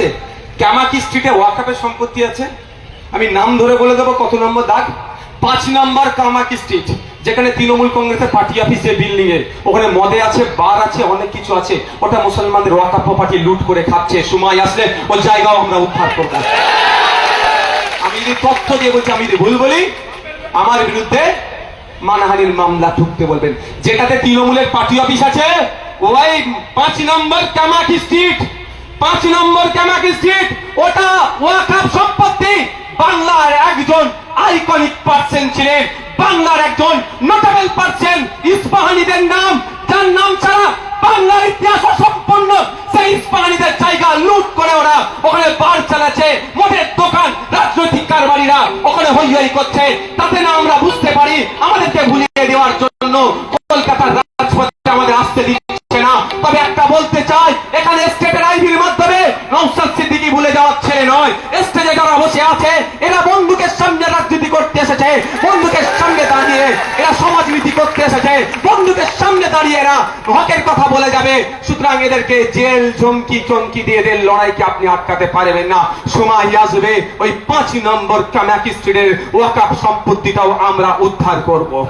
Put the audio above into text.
আছে? ক্যামাকি স্ট্রিটে ওয়াকাপের সম্পত্তি আছে। আমি নাম ধরে বলে দেবো, কত নম্বর দাগ? পাঁচ নম্বর কামাকি স্ট্রিট যেখানে তৃণমূল কংগ্রেসের পার্টি অফিস যে বিল্ডিং এ ওখানে মদে আছে বার আছে, অনেক কিছু আছে। ওটা মুসলমানদের ওয়াকাপ প্রপার্টি লুট করে খাচ্ছে। সময় আসলে ওই জায়গাও আমরা উদ্ধার করব। আমি যদি তথ্য দিয়ে বলছি, আমি যদি ভুল বলি, আমার বিরুদ্ধে মানহানির মামলা ঠুকতে বলবেন। যেটাতে তৃণমূলের পার্টি অফিস আছে, ওই পাঁচ নম্বর কামাকি স্ট্রিট পাঁচ নম্বর কামাকি স্ট্রিট, ওটা ওয়াকাপ সম্পত্তি। বাংলার একজন আইকনিক পার্সন ছিলেন, বাংলার একজন নোটেবল পার্সন, ইস্পাহানিদের নাম, যার নাম ছাড়া বাংলার ইতিহাস সম্পন্ন সেই ইস্পাহানিদের জায়গা লুট করে ওরা ওখানে বার চালাচ্ছে মোটের দোকান, রাজনৈতিক কারবারিরা ওখানে হই হই করছে। তাতে না আমরা বুঝতে পারি, আমাদেরকে ভুলিয়ে দেওয়ার জন্য কলকাতার রাজপথে আমাদের আসতে দিচ্ছে। ছেলে নয় স্টেজে যারা বসে আছে, এরা বন্দুকের সামনে রাজনীতি করতে এসেছে বন্দুকের সামনে দাঁড়িয়ে এরা সমাজনীতি করতে এসেছে বন্দুকের সামনে দাঁড়িয়ে এরা হকের কথা বলে যাবে। সুতরাং এদেরকে জেল চমকি চমকি দিয়ে এদের লড়াইকে আপনি আটকাতে পারবেন না। সময় আসবে ওই পাঁচ নম্বর কামাকি স্ট্রিটের ওয়াকাপ সম্পত্তিটাও আমরা উদ্ধার করব।